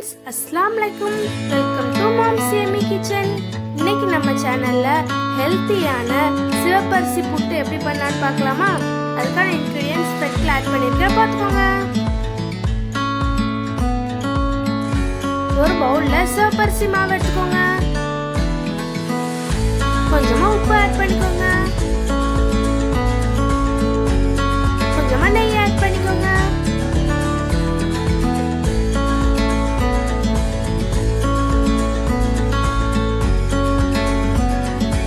Friends அஸ்லாம் வலைக்கும் welcome to mom Semi kitchen இன்னைக்கு நம்ம சேனல்ல ஹெல்த்தியான சிவப்பரிசி புட்டு எப்படி பண்ணலான்னு பார்க்கலாமா? அதுக்கான இன்க்ரீடியன்ஸ் தட்டில் ஆட் பண்ணியிருக்கேன். பார்த்துக்கோங்க. ஒரு பவுல்ல சிவப்பரிசி மாவு எடுத்துக்கோங்க. கொஞ்சமா உப்பு ஆட் பண்ணிக்கோங்க.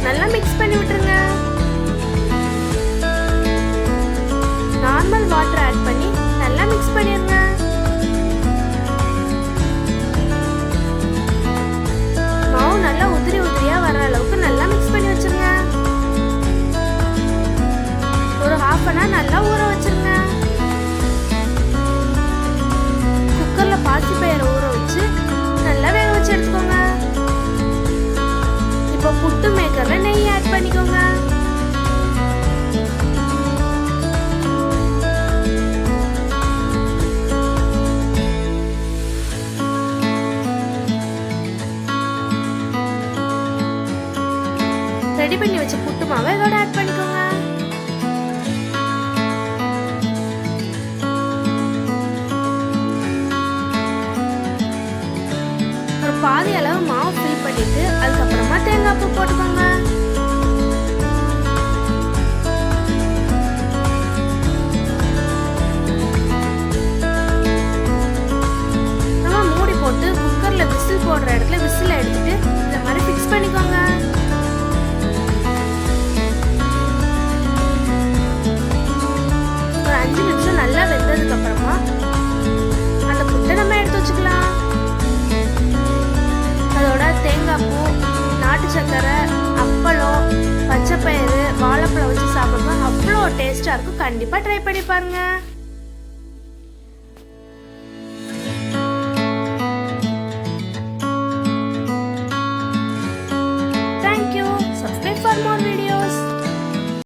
நல்லா மிக்ஸ் பண்ணி விட்டுருங்க. நார்மல் வாட்டர் ஆட் பண்ணி நல்லா மிக்ஸ் பண்ணிடுங்க ரெடி பண்ணி வச்ச புட்டு மாவை இதோட ஆட் பண்ணிக்கோங்க. ஒரு பாதி அளவு மாவு ஃபில் பண்ணிட்டு அதுக்கப்புறமா தேங்காய் பூ போட்டுக்கோங்க. நம்ம மூடி போட்டு குக்கரில் விசில் போடுற இடத்துல விசில் எடுத்துட்டு சக்கரை அப்பளம் பச்சைப்பயிறு வாழைப்பழம் வச்சு சாப்பிடும்போது அவ்வளோ டேஸ்டாக இருக்கும். கண்டிப்பாக ட்ரை பண்ணி பாருங்கள்